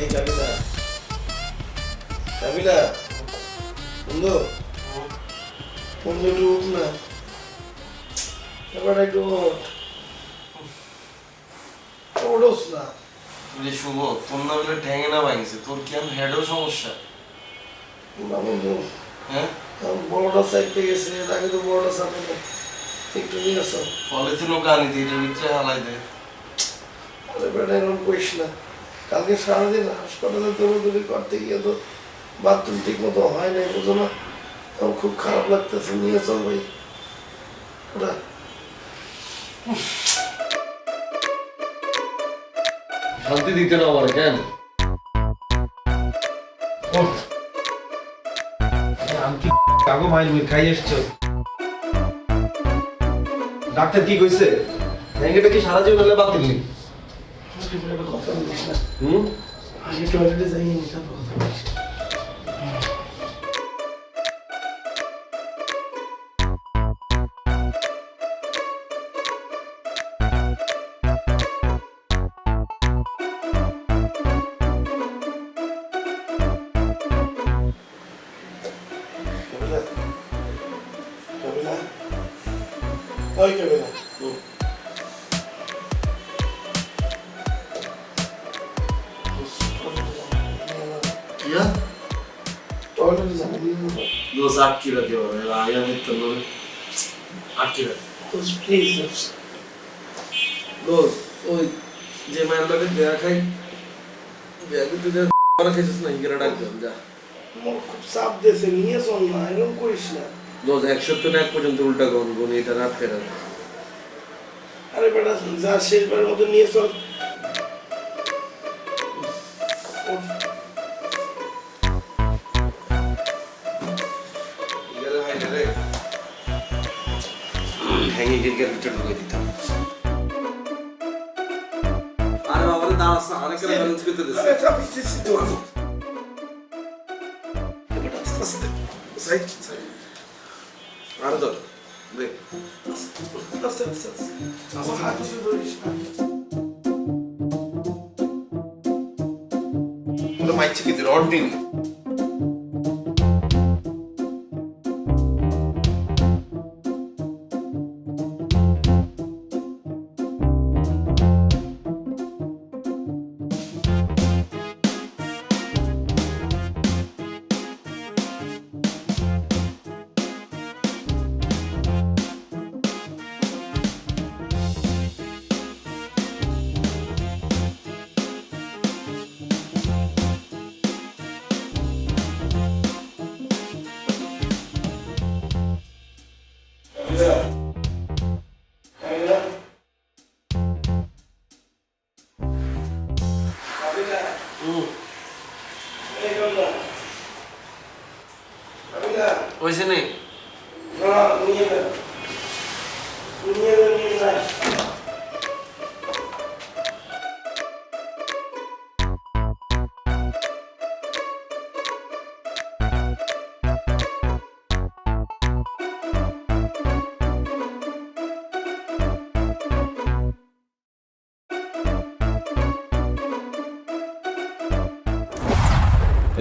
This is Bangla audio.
এই কাবিলা। কাবিলা বন্ধু বন্ধু একটু উঠ না। এবার একটু ওঠোস না। রে শুভ তোর না বলে ঠ্যাঙে না ভাঙছে তোর কি আমি হেডও সমস্যা? বন্ধু। হ্যাঁ? বড়টা চাইতে গেছে তাকে তো বড়টা চাপে না একটু নিয়ে আসো। পলিথিনও গানি দিয়ে এটার ভিতরে হালাই দে। আরে বেটা এরকম করিস না। কালকে সারাদিন হাসপাতালে দৌড়াদৌড়ি করতে গিয়ে তো বাথরুম ঠিক মতো হয় নাই বুঝো না? আমার খুব খারাপ লাগতেছে নিয়ে চল ভাই। ওটা শান্তি দিতে না আমার কেন? আমি কি কাগো মাইল মুই খাই এসছো? ডাক্তার কি কইছে? ব্যাংকেটা কি সারা জীবন হলে বাতিল নি Hı? Hani gördüğünde zengin kitap oldu. Ay göbele. Hı. টয়লেটে যাব দোষ আটকি রাখে বাবা আয়া মিথ্যা বলে আটকি রাখে প্লিজ দোষ ওই যে মায়ের দেয়া খাই দেয়া কিন্তু যে করা খেয়েছিস না হিগেরা ডাক দিলাম যা আমার খুব চাপ দিয়েছে নিয়ে চল না এরকম করিস না দোষ এক সপ্তাহ না এক পর্যন্ত উল্টা গন এটা রাখতে রাখ আরে বেটা যা শেষবারের মতো নিয়ে চল হ্যাঙ্গি গিয়ে ভিতরে ঢুকে দিতাম। আরে বাবা দাঁড়াস না অনেক ব্যালেন্স করতে দিস আরে চাপ দিতেছি তো এ বেটা আস্তে। আস্তে সাইড সাইড আরে ধর দে। আস্তে আস্তে আস্তে। আমার হাত। ধরিস মাইছে কি রড দিন ওইছে নেই। না নিয়ে নে নিয়ে নিয়ে নে